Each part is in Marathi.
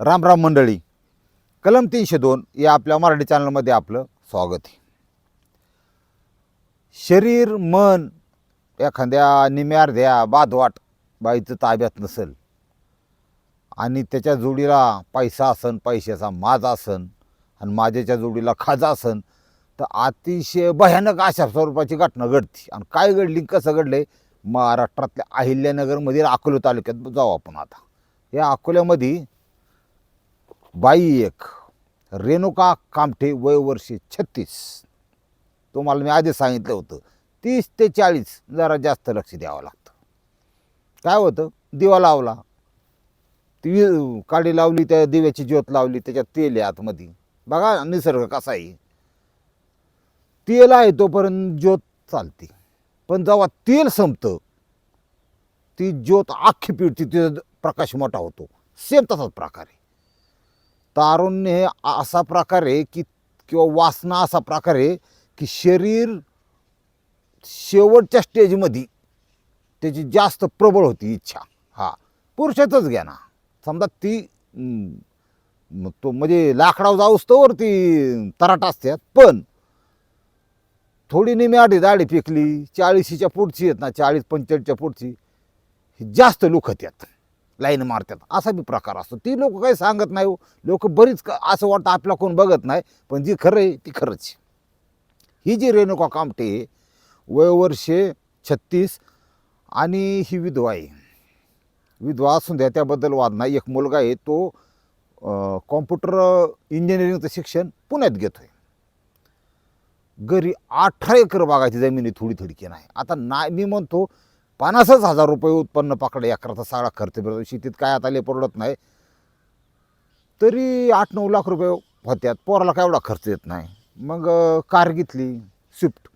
रामराम मंडळी. कलम तीनशे दोन या आपल्या मराठी चॅनलमध्ये आपलं स्वागत आहे. शरीर मन एखाद्या निम्यार्ध्या बादवाट बाईचं ताब्यात नसेल आणि त्याच्या जोडीला पैसा असन पैशाचा माज असन आणि माझ्याच्या जोडीला खाजा असन तर अतिशय भयानक अशा स्वरूपाची घटना घडती. आणि काय घडली कसं घडलं महाराष्ट्रातल्या अहिल्यानगरमधील अकोले तालुक्यात जाऊ आपण आता. या अकोल्यामध्ये बाई एक रेणुका कामठे वय वर्षे छत्तीस. तुम्हाला मी आधी सांगितलं होतं तीस ते चाळीस जरा जास्त लक्ष द्यावं लागतं. काय होतं? दिवा लावला. ती काडी लावली त्या दिव्याची ज्योत लावली त्याच्यात तेल आहे आतमध्ये. बघा निसर्ग कसा आहे. तेल आहे तोपर्यंत ज्योत चालते. पण जेव्हा तेल संपतं ती ज्योत आखी पिळती तिचा प्रकाश मोठा होतो. सेम तसाच प्रकार आहे. तारुण्य हे असा प्रकार आहे की किंवा वासना असा प्रकार आहे की शरीर शेवटच्या स्टेजमध्ये त्याची जास्त प्रबळ होती इच्छा. हा. पुरुषातच घ्या ना. समजा ती तो म्हणजे लाकडावर जाऊस ती तराट असतात पण थोडी नेहमी आडी दाढी फेकली चाळीशीच्या पुढची आहेत ना चाळीस पंचेचाळीसच्या पुढची ही जास्त लुखत आहेत लाईन मारतात. असा बी प्रकार असतो. ती लोक काही सांगत नाही हो. लोक बरीच असं वाटतं आपला कोण बघत नाही पण जी खरं आहे ती खरंच ही जी रेणुका कामटे आहे, छत्तीस आणि ही विधवा आहे. विधवा असून द्या त्याबद्दल वाद नाही. एक मुलगा आहे तो कॉम्प्युटर इंजिनिअरिंगचं शिक्षण पुण्यात घेतोय. घरी अठरा एकर बागाची जमिनी थोडी थोडी नाही. आता नाही मी म्हणतो पन्नासच हजार रुपये उत्पन्न पकडे एकराचा सगळा खर्च बिर्च शेतीत काय आता परवडत नाही. तरी आठ नऊ लाख रुपये होत्यात. पोराला काय एवढा खर्च येत नाही. मग कार घेतली स्विफ्ट.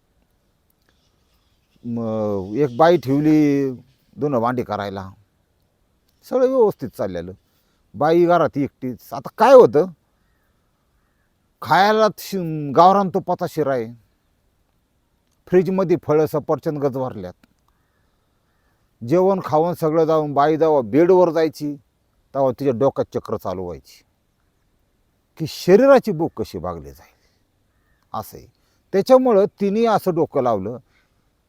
मग एक बाई ठेवली दोन भांडी करायला. सगळं व्यवस्थित चाललेलं. बाई घरात एकटीच. आता काय होतं? खायला शि- गावरान तो पता आहे फ्रीजमध्ये फळं सफरचंद गज भरल्यात जेवण खावण सगळं जाऊन बाई जेव्हा बेडवर जायची तेव्हा तिच्या डोक्यात चक्र चालू व्हायची. की शरीराची भूक कशी भागली जाईल? असं आहे त्याच्यामुळं तिने असं डोकं लावलं.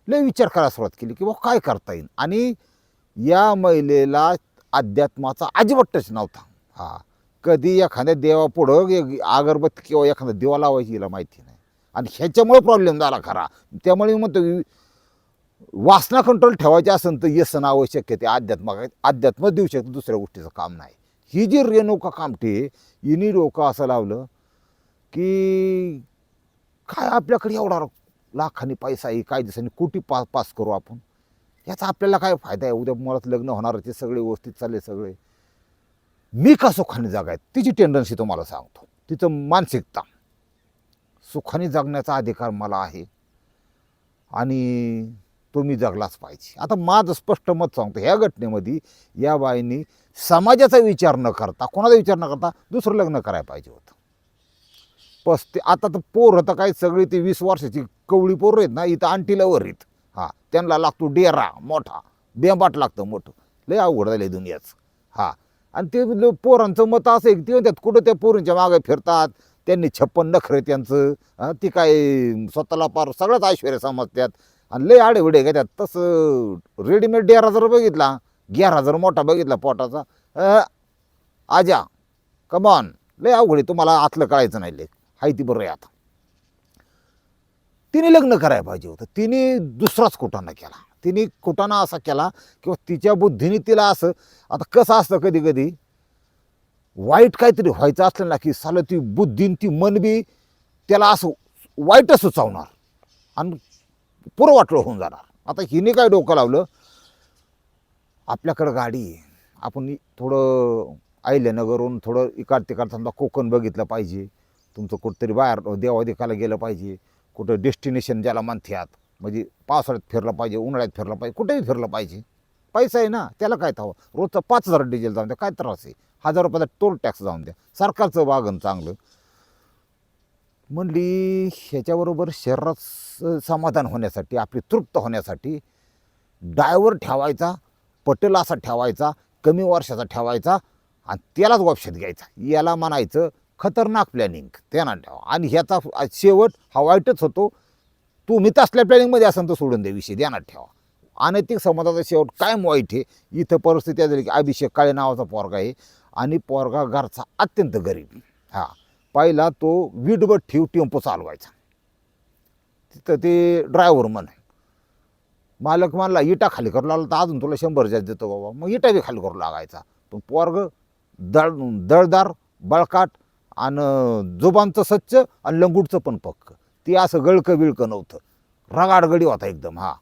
लय विचार करायला सुरुवात केली की बा काय करता येईल? आणि या महिलेला अध्यात्माचा अजिबात टच नव्हता. हा. कधी एखाद्या देवापुढं एक अगरबत्ती किंवा एखादा दिवा लावायची हिला माहिती नाही. आणि ह्याच्यामुळे प्रॉब्लेम झाला खरा. त्यामुळे म्हणतो की वासना कंट्रोल ठेवायची असेल तर येसन आवश्यक आहे ते. अध्यात्म अध्यात्म देऊ शकतं दुसऱ्या गोष्टीचं काम नाही. ही जी रेणुका कामटे हिनी डोकं असं लावलं की काय आपल्याकडे एवढा लाखांनी पैसा आहे काही दिवसांनी कोटी पा पास करू आपण? याचा आपल्याला काय फायदा आहे? उद्या मुळात लग्न होणार ते सगळे व्यवस्थित चालले सगळे. मी का सुखाने जगायत? तिची टेंडन्सी तुम्हाला सांगतो. तिचं मानसिकता. सुखाने जगण्याचा अधिकार मला आहे. आणि तो मी जगलाच पाहिजे. आता माझं स्पष्ट मत सांगतो ह्या घटनेमध्ये या बाईंनी समाजाचा विचार न करता कोणाचा विचार न करता दुसरं लग्न करायला पाहिजे होतं. पस्ते आता तर पोरं तर काय सगळी ती वीस वर्षाची कवळी पोरं आहेत ना इथं आणटीला वर आहेत. हां त्यांना लागतो डेरा मोठा बेंबाट लागतं मोठं. लय अवघड झालं दुनियाच. हां आणि ते पोरांचं मत असं आहे की ते म्हणतात कुठं त्या पोरींच्या मागे फिरतात त्यांनी छप्पन नखरे त्यांचं ती काय स्वतःला पार सगळंच ऐश्वर्य समजतात आणि लय आडेविडे घेतात तसं रेडीमेड डेरा हजार बघितला ग्यारा हजार मोठा बघितला पोटाचा आजा कमॉन लय अवघड आहे तुम्हाला आतलं कळायचं नाही लय. हाय ती बरं आहे आता. तिने लग्न करायला पाहिजे होतं. तिने दुसराच कुटाणा केला. तिने कुटाणा असा केला किंवा तिच्या बुद्धीने तिला असं आता कसं असतं कधी कधी वाईट काहीतरी व्हायचं असलं ना की सालं ती बुद्धीन ती मन बी त्याला असं वाईटच सुचवणार. आणि पुरं वाटलं होऊन जाणार. आता हिने काय डोकं लावलं? आपल्याकडं गाडी आहे. आपण थोडं अहिल्यानगरहून थोडं इकाड तिकाड समजा कोकण बघितलं पाहिजे. तुमचं कुठंतरी बाहेर देवादिकाला गेलं पाहिजे. कुठं डेस्टिनेशन ज्याला म्हणतात. म्हणजे पावसाळ्यात फिरलं पाहिजे उन्हाळ्यात फिरलं पाहिजे कुठेही फिरलं पाहिजे. पैसा आहे ना त्याला काय थावं रोजचं पाच हजार डिझेल जाऊन द्या काय त्रास आहे? हजार रुपयाचा टोल टॅक्स जाऊन द्या. सरकारचं वागण चांगलं. म्हणली ह्याच्याबरोबर शरीरात समाधान होण्यासाठी आपली तृप्त होण्यासाठी डायव्हर ठेवायचा पटेल असा ठेवायचा कमी वर्षाचा ठेवायचा आणि त्यालाच औषध घ्यायचा. याला म्हणायचं खतरनाक प्लॅनिंग त्यांना ठेवा. आणि ह्याचा शेवट हा वाईटच होतो. तुम्ही तसल्या प्लॅनिंगमध्ये असेल तर सोडून द्या विषय ध्यानात ठेवा. अनैतिक समाजाचा शेवट कायम वाईट आहे. इथं परिस्थिती झाली की अभिषेक काळे नावाचा पोरगा आहे आणि पोरगा घरचा अत्यंत गरीब हां. पहिला तो वीटभर ठेव टेम्पो चालवायचा. तिथं ते ड्रायव्हर म्हण मालक म्हणला इटा खाली करू लागला तर अजून तुला शंभर जास्त देतो बाबा. मग इटा बी खाली करू लागायचा. पण पोरग दळ दळदार बळकाट आणि जोबांचं स्वच्छ आणि लंगूटचं पण पक्क. ते असं गळकं बिळकं नव्हतं. रगाडगडी होता एकदम हा.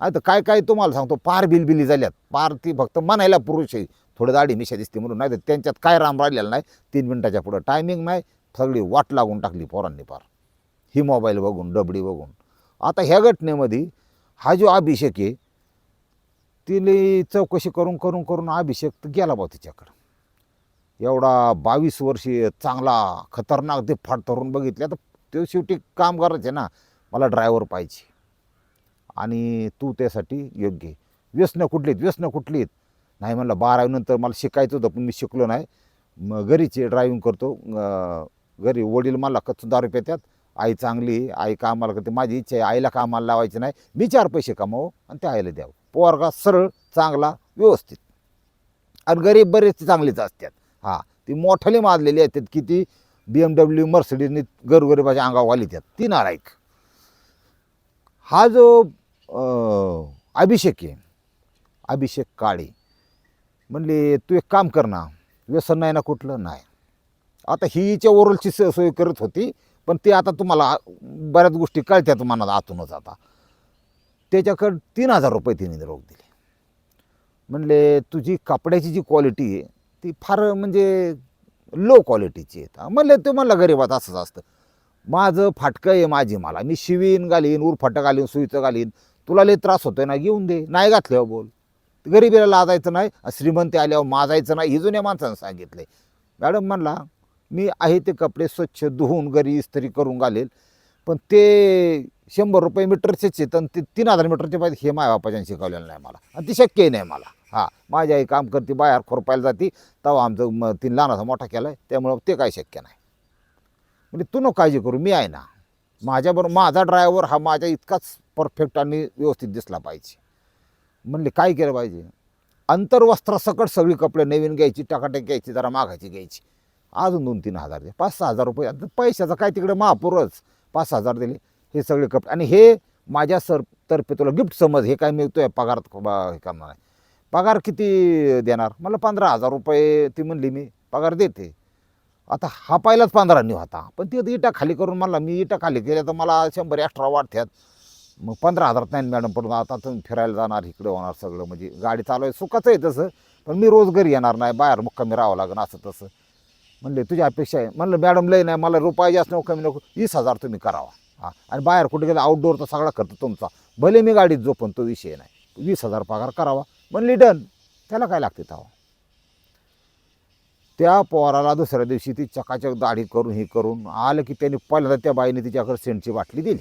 आता काय काय तुम्हाला सांगतो पार बिलबिली झाल्यात. पार ती फक्त म्हणायला पुरुष आहे. थोडं दाढी मिशा दिसते म्हणून. नाही तर त्यांच्यात काय राम राहिलेला नाही. तीन मिनटाच्या पुढं. टायमिंग नाही. सगळी वाट लागून टाकली पोरांनी पार. ही मोबाईल बघून डबडी बघून. आता ह्या घटनेमध्ये हा जो अभिषेक आहे तिने चौकशी करून करून करून अभिषेक तर गेला बा तिच्याकडं. एवढा बावीस वर्षीय चांगला खतरनाक ते फाट धरून बघितल्या तर तो शेवटी काम करायचे ना मला ड्रायव्हर पाहिजे. आणि तू त्यासाठी योग्य आहे. व्यसनं कुठलीत व्यसनं कुठलीत? नाही म्हणलं बारावीनंतर मला शिकायचं होतं पण मी शिकलो नाही. मग घरीचे ड्रायव्हिंग करतो घरी वडील मला कच्चं दारू पितात आई चांगली आई कामाला करते माझी इच्छा आहे आईला कामाला लावायची नाही. मी चार पैसे कमावू आणि ते आईला द्यावं. पोरगा सरळ चांगला व्यवस्थित. आणि गरीब बरेच चांगलेच असतात. हां ती मोठाले माजलेली असतात किती बी एम डब्ल्यू मर्सिडीजनी गरगरीबाच्या अंगावर वाली त्यात. ती नारायक हा जो अभिषेक आहे अभिषेक काळे. म्हणले तू एक काम कर ना व्यसन नाही ना कुठलं? नाही. आता हीच्या हिच्या ओरलची स- सोय करत होती पण ते आता तुम्हाला बऱ्याच गोष्टी कळत्यात मनात आतूनच आता. त्याच्याकडं तीन हजार रुपये तिने रोख दिले. म्हणले तुझी कपड्याची जी क्वालिटी आहे ती फार म्हणजे लो क्वालिटीची आहे. म्हणले ते म्हणलं गरीबात असंच असतं. माझं फाटकं आहे माझी मला. मी शिवीन घालीन उरफाटं घालीन सुईचं घालीन. तुला लय त्रास होतोय ना घेऊन दे. नाही घातल्यावर हो बोल. गरिबीला लाजायचं नाही. श्रीमंती आल्यावर माजायचं नाही. हे जुन्या माणसानं सांगितले मॅडम म्हणला मी आहे ते कपडे स्वच्छ धुवून घरी इस्त्री करून घालेल. पण ते शंभर रुपये मीटरचेच आहेत आणि ते तीन हजार मीटरचे पाहिजे हे माझ्या बापाच्याने शिकवलेलं नाही मला. आणि ते शक्यही नाही मला. हां माझी आई काम करते बाहेर खोरपायला जाते. तेव्हा आमचं म तीन लहानाचा मोठा केला आहे त्यामुळं ते काही शक्य नाही. म्हणजे तू नको काळजी करू मी आहे ना. माझ्याबरोबर माझा ड्रायव्हर हा माझ्या इतकाच परफेक्ट आणि व्यवस्थित दिसला पाहिजे. म्हणले काय केलं पाहिजे? अंतर्वस्त्रासकट सगळी कपडे नवीन घ्यायची टाकाटक घ्यायची जरा मागायची घ्यायची. अजून दोन तीन हजार दे. पाच सहा हजार रुपये. आता पैशाचं काय तिकडे महापूरच. पाच सहा हजार दिले. हे सगळे कपडे. आणि हे माझ्या सर तर्फे तुला गिफ्ट समज. हे काय मिळतोय पगारात बा- हे करणार आहे. पगार किती देणार? मला पंधरा हजार रुपये. ती म्हणली मी पगार देते. आता हा पहिलाच पंधरानी होता. पण ती इटा खाली करून मला मी इटा खाली केल्या तर मला शंभर एक्स्ट्रा वाटतात मग पंधरा हजारात नाही मॅडम पण आता तुम्ही फिरायला जाणार इकडे होणार सगळं. म्हणजे गाडी चालवायचं सुखाचं आहे तसं. पण मी रोज घरी येणार नाही. बाहेर मुक्कामी राहावं लागेल असं तसं. म्हणले तुझी अपेक्षा आहे. म्हणलं मॅडम लय नाही मला रुपये जास्त नको कमी नको वीस हजार तुम्ही करावा. हां. आणि बाहेर कुठे गेलं आउटडोअरचा सगळा खर्च तुमचा. भले मी गाडीत झोपन तो विषय नाही. वीस हजार पगार करावा. म्हणली डन. त्याला काय लागते तेव्हा? त्या पोराला दुसऱ्या दिवशी ती चकाचक दाढी करून हे करून आलं की त्यांनी पहिल्यांदा त्या बाईने तिच्याकडे सेंटची बाटली दिली.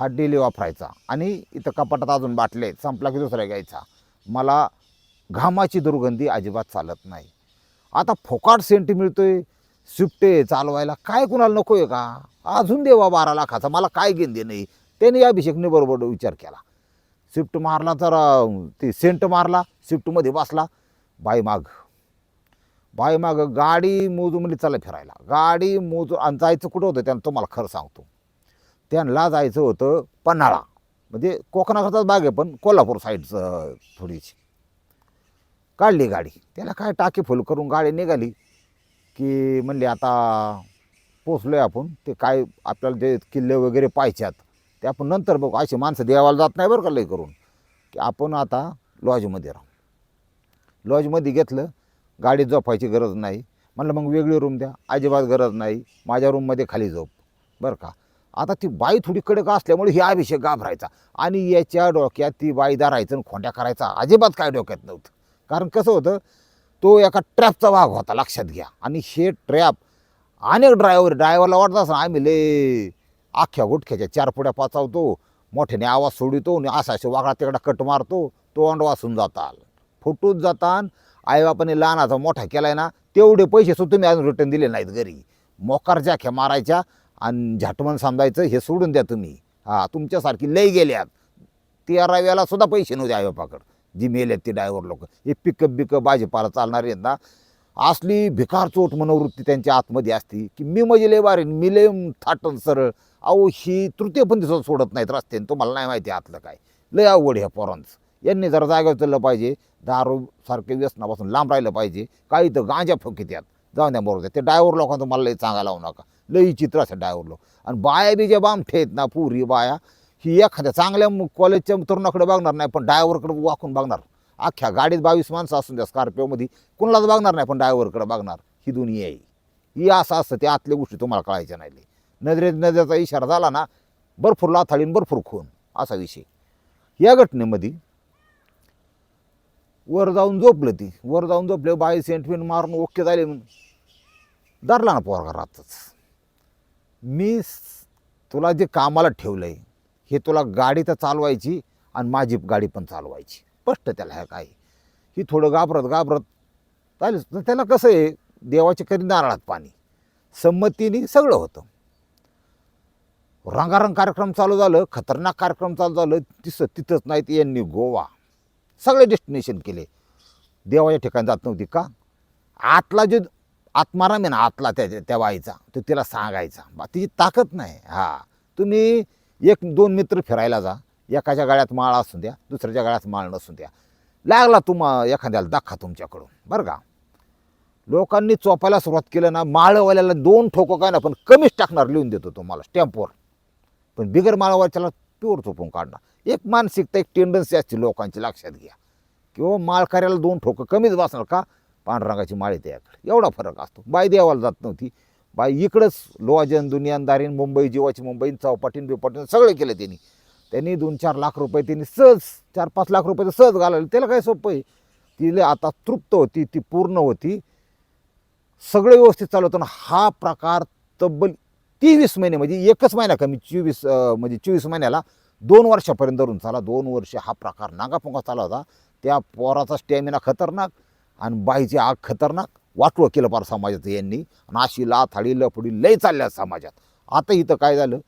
हा डेली वापरायचा. आणि इथं कपाटात अजून बाटले संपला की दुसऱ्या घ्यायचा. मला घामाची दुर्गंधी अजिबात चालत नाही. आता फोकाट सेंट मिळतोय. स्विफ्टे चालवायला काय कुणाला नको आहे का? अजून देवा बारा लाखाचा मला काय घेणं दे नाही त्याने अभिषेकने बरोबर विचार केला. स्विफ्ट मारला तर ते सेंट मारला स्विफ्टमध्ये बसला. बाई माग. बाई माग गाडी मोजू म्हणजे चला फिरायला. गाडी मोजू आणि जायचं कुठं होतं त्यानं तुम्हाला खरं सांगतो. त्यांना जायचं होतं पन्हाळा. म्हणजे कोकणाकडचाच बाग आहे पण कोल्हापूर साईडचं थोडीशी. काढली गाडी. त्याला काय टाकी फुल करून गाडी निघाली की म्हणले आता पोचलो आहे आपण. ते काय आपल्याला जे किल्ले वगैरे पाहिजेत ते आपण नंतर बघू. अशी माणसं देवाला जात नाही बरं का लई करून. की आपण आता लॉजमध्ये राहू. लॉजमध्ये घेतलं गाडीत झोपायची गरज नाही. म्हणलं मग वेगळी रूम द्या. अजिबात गरज नाही. माझ्या रूममध्ये खाली झोप. बरं का? आता ती बाई थोडी कडक असल्यामुळे ही अभिषेक घाबरायचा. आणि याच्या डोक्यात ती बाई धरायचं आणि खोंड्या करायचा अजिबात काय डोक्यात नव्हतं. कारण कसं होतं तो एका ट्रॅपचा भाग होता लक्षात घ्या. आणि हे ट्रॅप अनेक ड्रायव्हर ड्रायव्हरला वाटत असं आम्ही ले आख्या गुटख्याच्या चार पुड्या पाचावतो मोठ्याने आवाज सोडितो आणि असा असे वाकडा तिकडा कट मारतो तो अंड वाचून जाताल. फुटून जातान आईबापाने लहानाचा मोठा केला आहे ना तेवढे पैसे सुद्धा तुम्ही अजून रिटर्न दिले नाहीत घरी. मोकार जाख्या मारायच्या आणि झाटमन समजायचं हे सोडून द्या तुम्ही. हां तुमच्यासारखी लई गेल्यात. तेराव्याला सुद्धा पैसे नव्हते आईबापाकडं. जी मेलेत ते डायव्हर लोक. हे पिकअप बिकअप भाजीपाला चालणारे आहेत ना असली भिकार चोट मनोवृत्ती त्यांच्या आतमध्ये असती की मी म्हणजे लय बारे मी लय थाटन सरळ. अहो ही तृतीय पण दिवसात सोडत नाहीत रस्त्याने. तुम्हाला नाही माहिती आतलं काय. लय अवघड ह्या पोरांचं. यांनी जरा जागा उचललं पाहिजे. दारू सारखे व्यसनापासून लांब राहिलं पाहिजे. काही तर गांजा फुकीत यात जाऊन द्या बरोबर ते डायव्हर लोकांचं मला लई चांगला लावू नका. लई चित्र असं डायव्हर लोक. आणि बाया बी ज्या बाम ठेत ना पुरी बाया ही एखाद्या चांगल्या कॉलेजच्या तरुणाकडे बघणार नाही पण ड्रायव्हरकडे वाकून बघणार. अख्ख्या गाडीत बावीस माणसं असून त्या स्कॉर्पिओमध्ये कुणालाच बघणार नाही पण ड्रायव्हरकडे बघणार. ही दुनिया आहे. ही असं असतं ते आतल्या गोष्टी तुम्हाला कळायच्या नाही. नजरेत नजरेचा इशारा झाला ना भरपूर लाथाळीन भरपूर खून असा विषय या घटनेमध्ये वर जाऊन झोपलं ती. वर जाऊन झोपले बाई सेंटमेंट मारून ओके झाले म्हणून. धरला ना पोरगा रातच. मी तुला जे कामाला ठेवलं आहे हे तुला गाडी तर चालवायची आणि माझी गाडी पण चालवायची. स्पष्ट त्याला ह्या काय ही थोडं घाबरत घाबरत चालेल तर त्याला कसं आहे देवाच्या कधी नारळात पाणी. संमतीने सगळं होतं. रंगारंग कार्यक्रम चालू झालं खतरनाक कार्यक्रम चालू झालं तिसं तिथंच नाही यांनी गोवा. सगळे डेस्टिनेशन केले. देवाच्या ठिकाणी जात नव्हती का? आतला जो आत्माराम आहे ना आतला त्या त्या बाईचा तो तिला सांगायचा. बा तिची ताकद नाही. हा. तुम्ही एक दोन मित्र फिरायला जा. एकाच्या गाड्यात माळ असून द्या दुसऱ्याच्या गाड्यात माळ नसून द्या. लागला तुम्हा एखाद्याला दाखा तुमच्याकडून बरं का? लोकांनी चोपायला सुरुवात केलं ना माळवाल्याला दोन ठोकं काय ना पण कमीच टाकणार लिहून देतो तुम्हाला स्टॅम्पवर पण बिगर माळवाल्याला प्युअर चोपून काढणार. एक मानसिकता एक टेंडन्सी असते लोकांची लक्षात घ्या. किंवा माळकार्याला दोन ठोकं कमीच बसणार का? पांढरंगाची माळी त्याकडे एवढा फरक असतो. बाय देवाला जात नव्हती. बाई इकडंच लोहाजन दुनियानदारीन मुंबई जीवाची मुंबई चौपाटीन बिपाटीन सगळे केलं त्यांनी. त्यांनी दोन चार लाख रुपये त्यांनी सहज चार पाच लाख रुपये सहज घालवले. त्याला काय सोपं आहे? तिला आता तृप्त होती ती पूर्ण होती. सगळं व्यवस्थित चालू होतं हा प्रकार तब्बल तेवीस महिने म्हणजे एकच महिना कमी चोवीस म्हणजे चोवीस महिन्याला दोन वर्षापर्यंत धरून चाला दोन वर्ष हा प्रकार नागापुंगा चालू होता. त्या पोराचा स्टॅमिना खतरनाक आणि बाईची आग खतरनाक. वाटवं केलं फार समाजाचं यांनी. आणि अशी लाथाडी लफडी लय चालल्या समाजात. आता इथं काय झालं?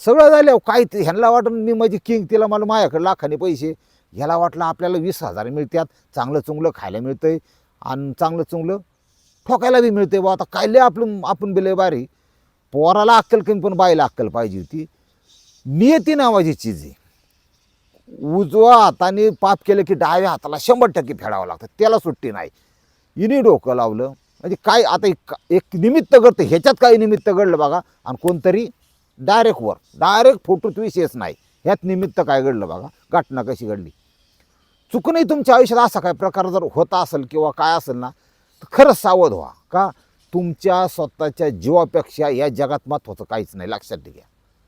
सगळं झालं. काय ते ह्यांना वाटून मी माझी किंग तिला मला माझ्याकडे लाखाने पैसे. ह्याला वाटलं आपल्याला वीस हजार मिळतात चांगलं चुंगलं खायला मिळतं आहे आणि चांगलं चुंगलं ठोकायला बी मिळते बा आता काय लय आपलं आपण बिले बारी पोराला अक्कल कमी पण बाईला अक्कल पाहिजे होती. नियती नावाची चीज आहे. उजवा हाताने पाप केलं की डाव्या हाताला शंभर टक्के फेडावं लागतं. त्याला सुट्टी नाही. इनी डोकं लावलं. म्हणजे काय आता एक एक निमित्त घडतं ह्याच्यात काही निमित्त घडलं बघा. आणि कोणतरी डायरेक्ट वर डायरेक्ट फोटोत विशेष नाही. ह्यात निमित्त काय घडलं बघा. घटना कशी घडली. चुकूनही तुमच्या आयुष्यात असा काय प्रकार जर होता असेल किंवा काय असेल ना तर खरंच सावध व्हा. का तुमच्या स्वतःच्या जीवापेक्षा या जगात महत्त्वाचं काहीच नाही. लक्षात घ्या.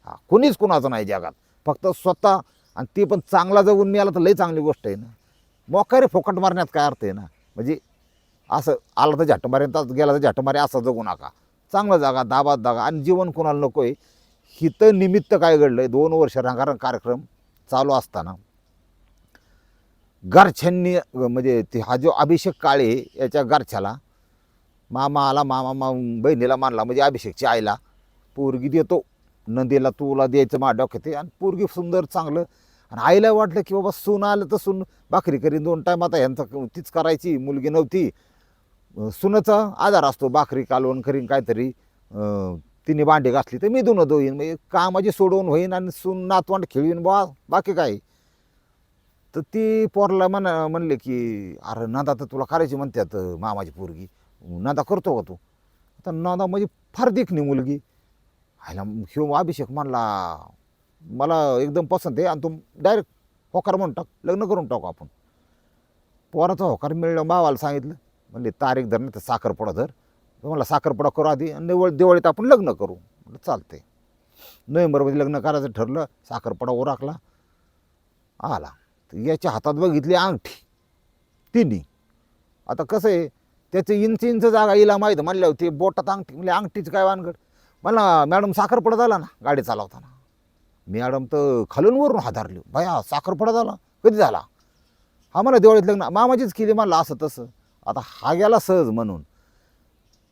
हा कुणीच कुणाचं नाही जगात. फक्त स्वतः आणि ते पण चांगला जगून मिळाला तर लई चांगली गोष्ट आहे ना. मोकारे फोकट मारण्यात काय अर्थ आहे ना. म्हणजे असं आलं तर झट तास गेला तर झट असा असं जगू नका. चांगलं जागा दाबात जागा आणि जीवन कोणाला नको आहे हिथं निमित्त काय घडलं आहे दोन वर्ष रंगारंग कार्यक्रम चालू असताना गारछ्यांनी म्हणजे ते हा जो अभिषेक काळे याच्या गारछ्याला मामा आला मामा मा बहिणीला मानला म्हणजे अभिषेकची आईला पोरगी देतो नंदीला तुला द्यायचं मा डोक्यात आहे. आणि पोरगी सुंदर चांगलं आणि आईला वाटलं की बाबा सून आलं तर सून. भाकरी करीन दोन टायम आता ह्यांचं तीच करायची मुलगी नव्हती. सुनाचा आधार असतो भाकरी कालवण करीन काहीतरी. तिने भांडी घासली तर मी धुणं धुईन. म्हणजे कामाची सोडवून होईन आणि सून नातवंड खेळवीन बा बाकी काय? तर ती पोरला म्हणा म्हणले की अरे नादा तर तुला करायची म्हणतात मामाची पोरगी. नादा करतो का तू? आता नादा म्हणजे फार देखणी मुलगी. ह्याला ह्यो अभिषेक म्हणला मला एकदम पसंत आहे आणि तू डायरेक्ट होकार म्हणून टाक लग्न करून टाकू आपण. पोराचा होकार मिळलं भावाला सांगितलं. म्हणले तारीख धर नाही तर साखरपुडा धर. मला साखरपुडा करू आधी आणि निवळ दिवाळीत आपण लग्न करू. म्हटलं चालते नोव्हेंबरमध्ये लग्न करायचं ठरलं साखरपुडा ओराकला आला. तर याच्या हातात बघितली अंगठी तिन्ही. आता कसं आहे त्याचं इंच इंच जागा हिला माहीत म्हणल्या ते बोटात अंगठी म्हणजे अंगठीचं काय वानगड? मला मॅडम साखरपुडा झाला ना गाडी चालवताना. मॅडम तर खालून वरून हातारली बाया साखरपुडा झाला? कधी झाला? हा मला दिवाळीत लग्न मामाचीच केली मला असं तसं. आता हा गेला सहज म्हणून.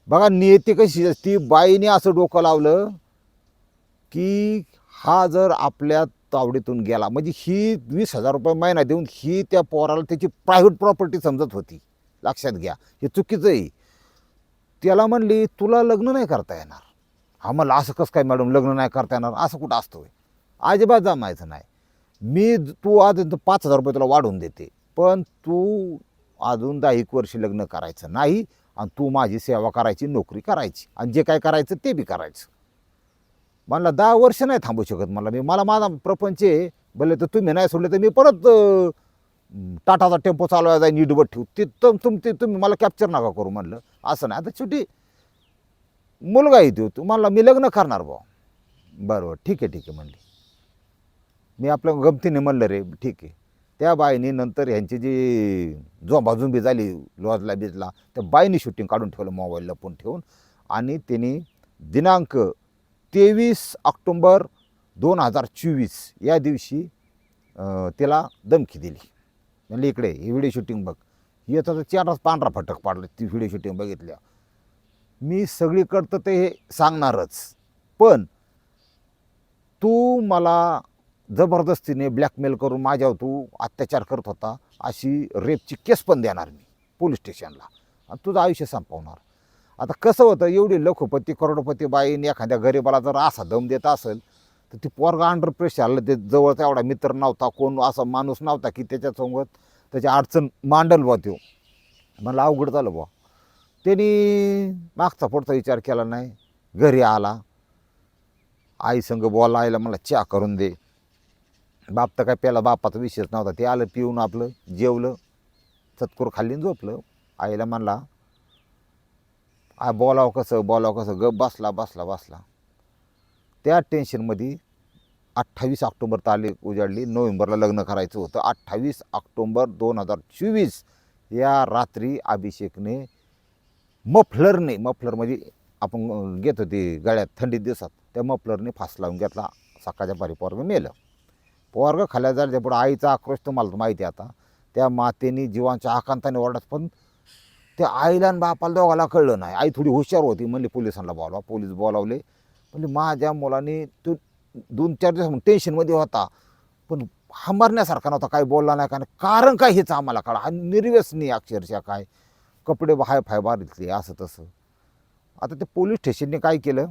बघा नियती कशी असती बाईने असं डोकं लावलं की हा जर आपल्या तावडीतून गेला म्हणजे ही वीस हजार रुपये महिना देऊन ही त्या पोराला त्याची प्रायव्हेट प्रॉपर्टी समजत होती. लक्षात घ्या हे चुकीचं आहे. त्याला म्हणली तुला लग्न नाही करता येणार. हा म्हणलं असं कसं काय मॅडम लग्न नाही करता येणार? असं कुठं असतो होय? अजिबात जमायचं नाही. मी तू आज पाच हजार रुपये तुला वाढवून देते. पण तू अजून दहा एक वर्ष लग्न करायचं नाही आणि तू माझी सेवा करायची नोकरी करायची आणि जे काय करायचं ते बी करायचं. मला दहा वर्ष नाही थांबू शकत मला मी. मला माझा प्रपंच आहे. भले तर तुम्ही नाही सोडले तर मी परत टाटाचा टेम्पो चालवायचा जाईन इडबट ठेवू. ते तुम तुमचे तुम्ही मला कॅप्चर नका करू म्हणलं. असं नाही. आता शेवटी मुलगा येतो तुम्हाला मी लग्न करणार बुवा. बरोबर. ठीक आहे ठीक आहे म्हणली. मी आपल्या गमतीने म्हणलं रे. ठीक आहे. त्या बाईने नंतर ह्यांची जी जोंबाजुंबी झाली लॉजला बिजला त्या बाईने शूटिंग काढून ठेवलं मोबाईल लपून ठेवून. आणि त्यांनी दिनांक तेवीस ऑक्टोंबर दोन हजार चोवीस या दिवशी तिला त्याला धमकी दिली. म्हणले इकडे ही व्हिडिओ शूटिंग बघ. ही आता चारच पांढरा फटक पाडलं ती व्हिडिओ शूटिंग बघितल्या. मी सगळीकडं तर ते हे सांगणारच. पण तू मला जबरदस्तीने ब्लॅकमेल करून माझ्यावर तू अत्याचार करत होता अशी रेपची केस पण देणार मी पोलीस स्टेशनला आणि तुझं आयुष्य संपवणार. आता कसं होतं एवढी लखोपती करोडपती बाईने एखाद्या गरीबाला जर असा दम देत असेल तर ती पोरगा अंडर प्रेशर आलं ते जवळचा एवढा मित्र नव्हता कोण असा माणूस नव्हता की त्याच्यासोबत त्याची अडचण मांडल बा त्यो. मला अवघड झालं बुवा. त्यांनी मागचा पुढचा विचार केला नाही. घरी आला. आई संग बोला आईला मला चहा करून दे. बाप तर काय प्याला बापाचा विषयच नव्हता. ते आलं पिऊन आपलं जेवलं चतकूर खाल्ली झोपलं. आईला म्हणला आ बोलावं कसं बोलावं कसं ग बसला बसला बसला. त्या टेन्शनमध्ये अठ्ठावीस ऑक्टोबर तारीख उजाडली. नोव्हेंबरला लग्न करायचं होतं. अठ्ठावीस ऑक्टोंबर दोन हजार चोवीस या रात्री अभिषेकने मफलरने मफलर म्हणजे आपण घेत घेतो ते गळ्यात थंडीत दिवसात त्या मफलरने फास लावून घेतला. सकाळच्या पारी मेलं. पोरगं खाल्या जायच्या पुढं आईचा आक्रोश तुम्हाला तर माहिती आहे आता. त्या मातेने जीवांच्या आकांताने ओरडत पण त्या आईला आणि बापाला दोघाला कळलं नाही. आई थोडी हुशार होती म्हणली पोलिसांना बोलवा. पोलीस बोलावले. म्हणजे माझ्या मुलाने तो दोन चार दिवस टेन्शनमध्ये होता. पण हांबरण्यासारखा नव्हता काही बोलला नाही काय नाही. कारण काय हेच आम्हाला कळा. हा निर्व्यसनी अक्षरशः काय. कपडे हाय फायबार घेतले असं तसं. आता ते पोलीस स्टेशनने काय केलं?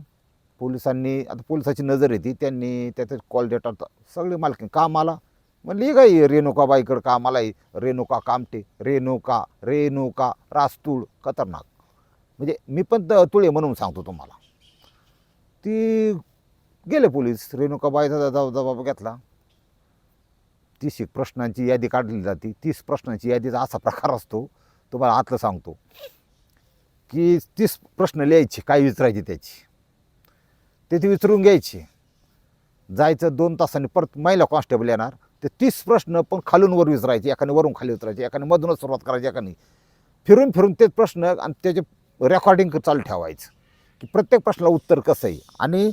पोलिसांनी आता पोलिसाची नजर येते त्यांनी त्याचं कॉल डेटा सगळे मालकी कामाला. म्हणली "हे काय रेणुकाबाईकडं कामाला आहे रेणुका कामटे रेणुका रेणुका रास्तूळ खतरनाक. म्हणजे मी पण त- तुळे म्हणून सांगतो तुम्हाला. ती गेले पोलीस रेणुकाबाईचा जबाब जबाब घेतला. तीस एक प्रश्नांची यादी काढली जाते. तीस प्रश्नांची यादीचा असा प्रकार असतो तुम्हाला आतलं सांगतो की तीस प्रश्न लिहायचे काय विचारायचे त्याची? ते ती विचारून घ्यायची. जायचं दोन तासांनी परत महिला कॉन्स्टेबल येणार. ते तीस प्रश्न पण खालून वर विचारायचे एकाने वरून खाली उतरायचे एकाने मधूनच सुरुवात करायची एकाने. फिरून फिरून तेच प्रश्न आणि त्याचे रेकॉर्डिंग चालू ठेवायचं. की प्रत्येक प्रश्नाला उत्तर कसं आहे? आणि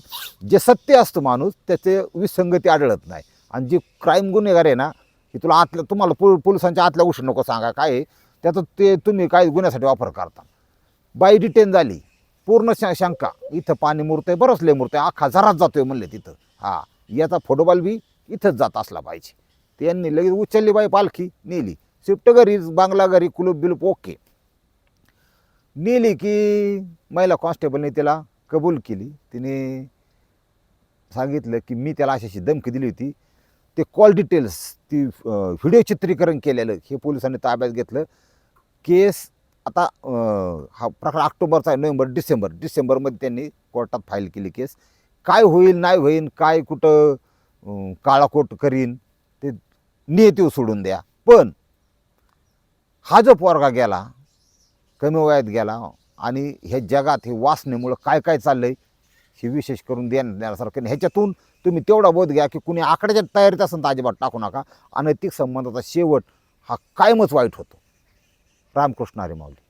जे सत्य असतं माणूस त्याचे विसंगती आढळत नाही. आणि जे क्राईम गुन्हेगार आहे ना की तुला आतल्या तुम्हाला पो पोलिसांच्या आतल्या गोष्टी नको सांगा काय त्याचं ते तुम्ही काय गुन्ह्यासाठी वापर करता? बाई डिटेन झाली. पूर्ण श शंका. इथं पाणी मुरतंय बरंच लय मुरतंय. अख्खा जराच जातोय म्हणले तिथं. हा याचा फुटबॉल बी इथंच जात असला पाहिजे. त्यांनी लगेच उचलली बाई पालखी नेली. शिफ्ट घरी बांगला घरी कुलूप बिलूप ओके. नेली की महिला कॉन्स्टेबलने त्याला कबूल केली. तिने सांगितलं की मी त्याला अशी धमकी दिली होती. ते कॉल डिटेल्स ती व्हिडिओ चित्रीकरण केलेलं हे पोलिसांनी ताब्यात घेतलं. केस आता हा प्रकार ऑक्टोबरचा आहे नोव्हेंबर डिसेंबर. डिसेंबरमध्ये त्यांनी कोर्टात फाईल केली केस. काय होईल नाही होईल काय कुठं काळाकोट करीन ते नियतीव सोडून द्या. पण हा जो पोरगा गेला कमी वयात गेला आणि ह्या जगात हे वासनेमुळं काय काय चाललं आहे हे विशेष करून देण्यासारखं नाही. ह्याच्यातून तुम्ही तेवढा बोध घ्या की कुणी आकड्याच्या तयारीत असेल तर अजिबात टाकू नका. अनैतिक संबंधाचा शेवट हा कायमच वाईट होतो. रामकृष्ण हरी माऊली.